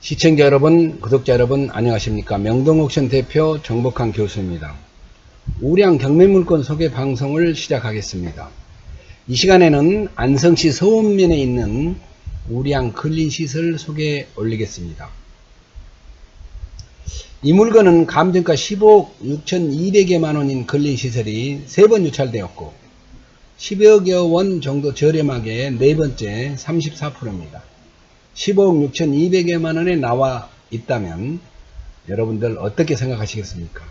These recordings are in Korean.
시청자 여러분, 구독자 여러분, 안녕하십니까. 명동옥션 대표 정복한 교수입니다. 우량 경매물건 소개 방송을 시작하겠습니다. 이 시간에는 안성시 서원면에 있는 우량 근린시설 소개 올리겠습니다. 이 물건은 감정가 15억 6,200여만 원인 근린시설이 세번 유찰되었고 10여여 원 정도 저렴하게 네 번째 34%입니다. 15억 6,200여만 원에 나와 있다면 여러분들 어떻게 생각하시겠습니까?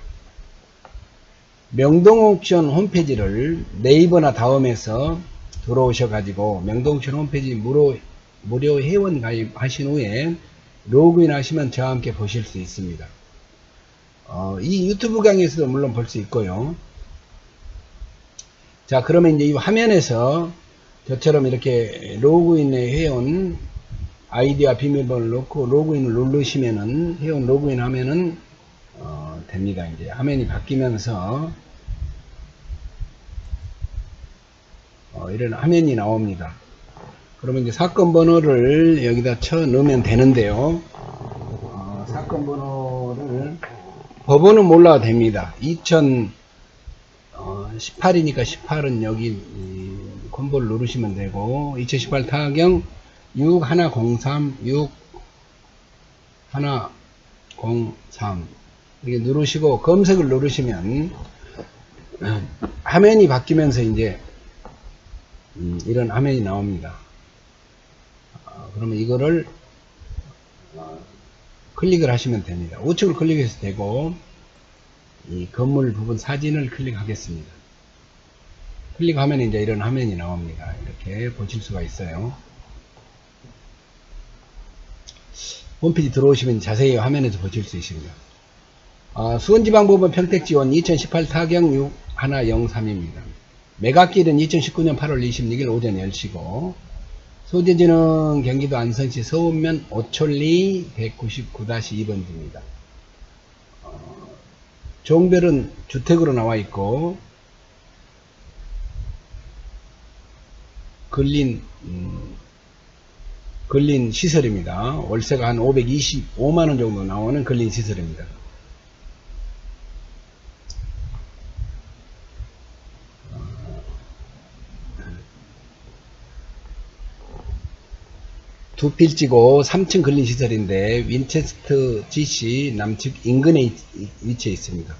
명동옥션 홈페이지를 네이버나 다음에서 들어오셔가지고 명동옥션 홈페이지 무료, 무료 회원 가입하신 후에 로그인 하시면 저와 함께 보실 수 있습니다. 어, 이 유튜브 강의에서도 물론 볼 수 있고요. 자, 그러면 이제 이 화면에서 저처럼 이렇게 로그인의 회원 아이디와 비밀번호를 넣고 로그인을 누르시면은 회원 로그인 하면은 어, 됩니다. 이제 화면이 바뀌면서 어, 이런 화면이 나옵니다. 그러면 이제 사건 번호를 여기다 쳐 넣으면 되는데요. 어, 사건 번호를 법원은 몰라도 됩니다. 2018이니까 18은 여기 이 콤보를 누르시면 되고 2018 타경 6103 6103 이렇게 누르시고 검색을 누르시면 화면이 바뀌면서 이제 음, 이런 화면이 나옵니다. 어, 그러면 이거를 어, 클릭을 하시면 됩니다. 우측을 클릭해서 되고 이 건물 부분 사진을 클릭하겠습니다. 클릭하면 이제 이런 화면이 나옵니다. 이렇게 보실 수가 있어요. 홈페이지 들어오시면 자세히 화면에서 보실 수 있습니다. 아, 수원지방법원 평택지원 2018 타경 6103입니다. 매각길은 2019년 8월 26일 오전 10시고 소재지는 경기도 안성시 서운면 오천리 199-2번 지입니다. 어, 종별은 주택으로 나와 있고 근린 음, 근린 시설입니다. 월세가 한 525만원 정도 나오는 근린 시설입니다. 두 필지고 3층 근린 시설인데 윈체스트 GC 남측 인근에 위- 위치해 있습니다.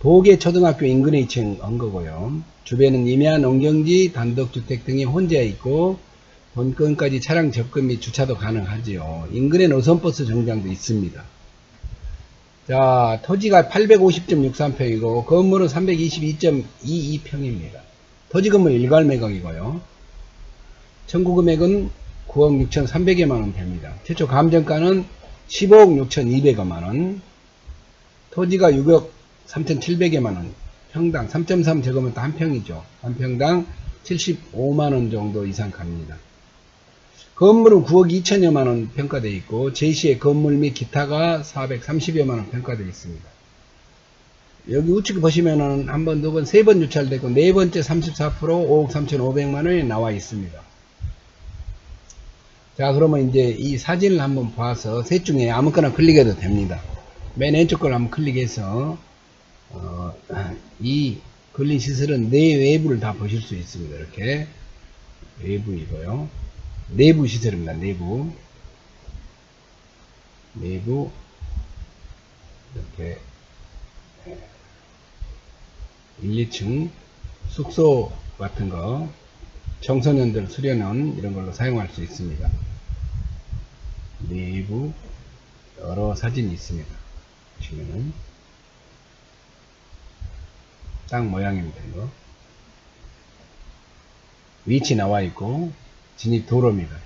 도계 초등학교 인근에 위치한 거고요. 주변은 임야 농경지, 단독주택 등이 혼재해 있고 본건까지 차량 접근 및 주차도 가능하지요. 인근에 노선버스 정장도 있습니다. 자, 토지가 850.63평이고 건물은 322.22평입니다. 토지 건물 일괄 매각이고요. 청구 금액은 9억 6,300여만 원 됩니다. 최초 감정가는 15억 6,200여만 원. 토지가 6억 3,700여만 원. 평당 3.3 제곱미터 한 평이죠. 한 평당 75만 원 정도 이상 갑니다. 건물은 9억 2천여만 원 평가되어 있고 제시의 건물 및 기타가 430여만 원 평가되어 있습니다. 여기 우측 보시면은 한 번, 두 번, 세 번 유찰되고 네 번째 34% 5억 3,500만 원이 나와 있습니다. 자, 그러면 이제 이 사진을 한번 봐서 셋 중에 아무거나 클릭해도 됩니다. 맨 왼쪽 걸 한번 클릭해서 어, 이 걸린 시설은 내 외부를 다 보실 수 있습니다. 이렇게 외부이고요. 내부 시설입니다. 내부 내부 이렇게 1, 2층 숙소 같은 거 청소년들 수련원 이런 걸로 사용할 수 있습니다. 내부 여러 사진이 있습니다. 보시면은 땅 모양입니다. 이거. 위치 나와 있고 진입 도로입니다.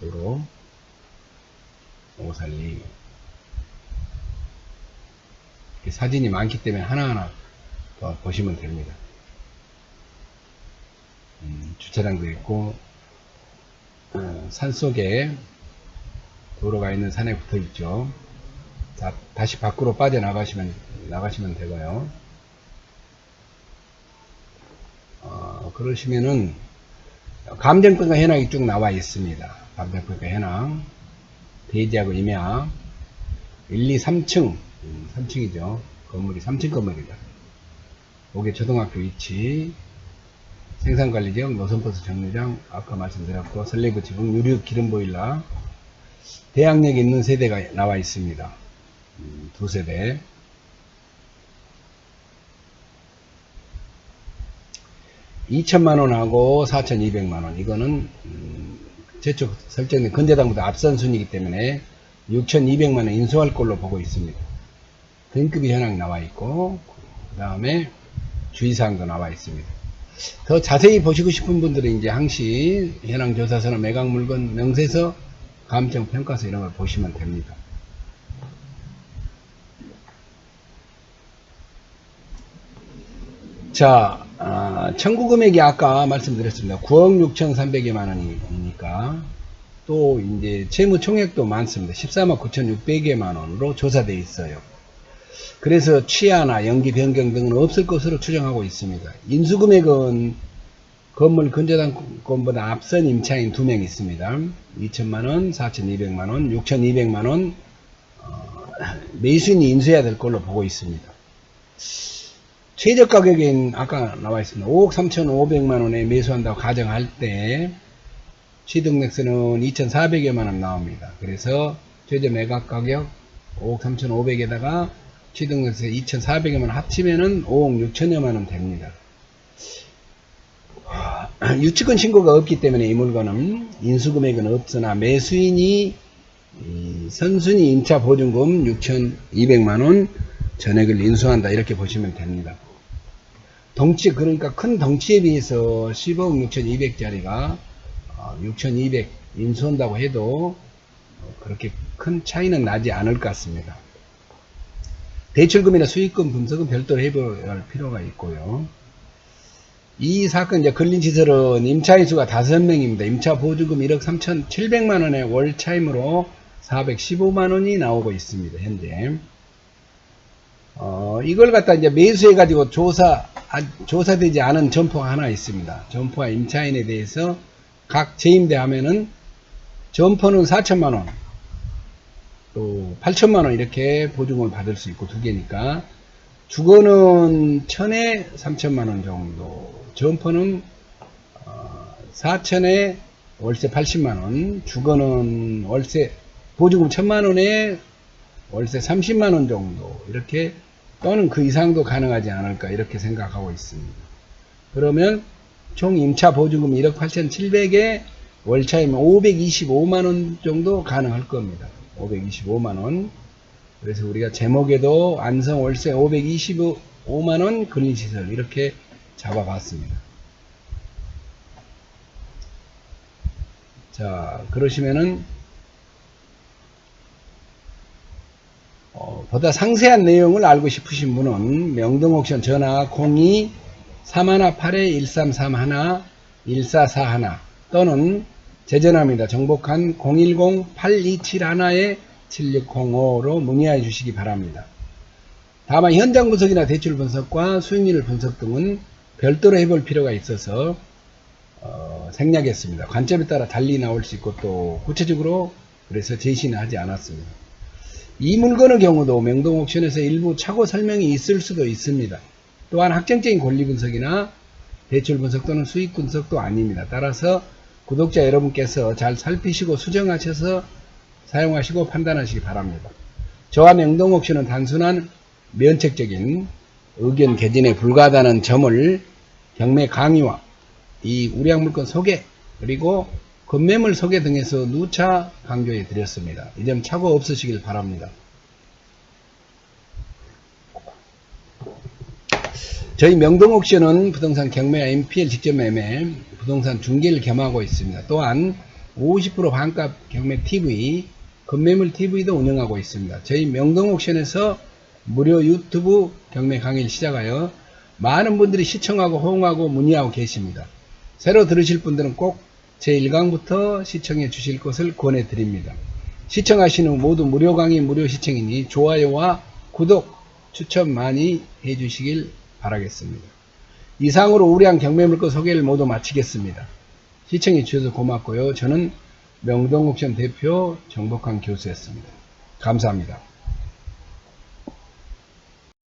도로 이렇게 사진이 많기 때문에 하나하나 더 보시면 됩니다. 음, 주차장도 있고 어, 산 속에 도로가 있는 산에 붙어 있죠. 자, 다시 밖으로 빠져 나가시면 나가시면 되고요. 어, 그러시면은 감정평가 현황이 쭉 나와 있습니다. 감정평가 현황. 대지하고 임야. 1, 2, 3층. 3층이죠. 건물이 3층 건물이다. 요게 초등학교 위치. 생산관리지역 노선버스 정류장. 아까 말씀드렸고 설레부 지붕 유류 기름 보일러. 대학역에 있는 세대가 나와 있습니다. 음, 두 세대 2천만 원하고 4,200만 원 이거는 음, 제쪽 설정된 건재당보다 앞선 순이기 때문에 6,200만 원 인수할 걸로 보고 있습니다. 등급이 현황 나와 있고 그 다음에 주의사항도 나와 있습니다. 더 자세히 보시고 싶은 분들은 이제 항시 현황 조사서나 매각 물건 명세서 감정 평가서 이런 걸 보시면 됩니다. 자, 아, 청구 금액이 아까 말씀드렸습니다. 9억 6,300여만 원이니까 또 이제 채무 총액도 많습니다. 14만 9,600여만 원으로 조사되어 있어요. 그래서 취하나 연기 변경 등은 없을 것으로 추정하고 있습니다. 인수 금액은 건물 근저당권보다 앞선 임차인 두 명 있습니다. 2천만 원, 4,200만 원, 6,200만 원 어, 매수인이 인수해야 될 걸로 보고 있습니다. 최저 가격인 아까 나와 있습니다. 5억 3,500만 원에 매수한다고 가정할 때 취득액수는 2,400여만 원 나옵니다. 그래서 최저 매각 가격 5억 3,500에다가 취득액수 2,400여만 원 합치면은 5억 6천여만 원 됩니다. 유치권 신고가 없기 때문에 이 물건은 인수금액은 없으나 매수인이 이 선순위 임차 보증금 6,200만 원 전액을 인수한다 이렇게 보시면 됩니다. 덩치 그러니까 큰 덩치에 비해서 15억 6,200짜리가 6,200 인수한다고 해도 어, 그렇게 큰 차이는 나지 않을 것 같습니다. 대출금이나 수익금 분석은 별도로 해볼 필요가 있고요. 이 사건 이제 근린시설은 임차인 수가 5명입니다. 임차 보증금 1억 3,700만 원의 월 차임으로 415만 원이 나오고 있습니다. 현재. 어, 이걸 갖다 이제 매수해 가지고 조사, 아, 조사되지 않은 점포가 하나 있습니다. 점포와 임차인에 대해서 각 재임대 하면은 점포는 4천만 원, 또 8천만 원 이렇게 보증금을 받을 수 있고 두 개니까 주거는 천에 3천만 원 정도, 점포는 어, 4천에 월세 80만 원, 주거는 월세 보증금 1천만 원에 월세 30만 원 정도 이렇게 또는 그 이상도 가능하지 않을까 이렇게 생각하고 있습니다. 그러면 총 임차 보증금 1억 8,700에 월차이면 525만원 정도 가능할 겁니다. 525만원. 그래서 우리가 제목에도 안성 월세 525만원 근린시설 이렇게 잡아봤습니다. 자, 그러시면은 보다 상세한 내용을 알고 싶으신 분은 명동옥션 전화 02 3181-1331 1441 또는 제 전화입니다. 정복한 010-8271-7605로 문의해 주시기 바랍니다. 다만 현장 분석이나 대출 분석과 수익률 분석 등은 별도로 해볼 필요가 있어서 어, 생략했습니다. 관점에 따라 달리 나올 수 있고 또 구체적으로 그래서 제시는 하지 않았습니다. 이 물건의 경우도 명동 옥션에서 일부 차고 설명이 있을 수도 있습니다. 또한 확정적인 권리 분석이나 대출 분석 또는 수익 분석도 아닙니다. 따라서 구독자 여러분께서 잘 살피시고 수정하셔서 사용하시고 판단하시기 바랍니다. 저와 명동 옥션은 단순한 면책적인 의견 개진에 불과하다는 점을 경매 강의와 이 우량 물건 소개 그리고 건매물 소개 등에서 누차 강조해 드렸습니다. 이 점 착오 없으시길 바랍니다. 저희 명동옥션은 부동산 경매와 MPL 직접 매매, 부동산 중개를 겸하고 있습니다. 또한 50% 반값 경매 TV, 건매물 TV도 운영하고 있습니다. 저희 명동옥션에서 무료 유튜브 경매 강의를 시작하여 많은 분들이 시청하고 호응하고 문의하고 계십니다. 새로 들으실 분들은 꼭 제 1강부터 시청해 주실 것을 권해 드립니다. 시청하시는 모두 무료 강의 무료 시청이니 좋아요와 구독 추천 많이 해 주시길 바라겠습니다. 이상으로 우량 경매물건 소개를 모두 마치겠습니다. 시청해 주셔서 고맙고요. 저는 명동옥션 대표 정복한 교수였습니다. 감사합니다.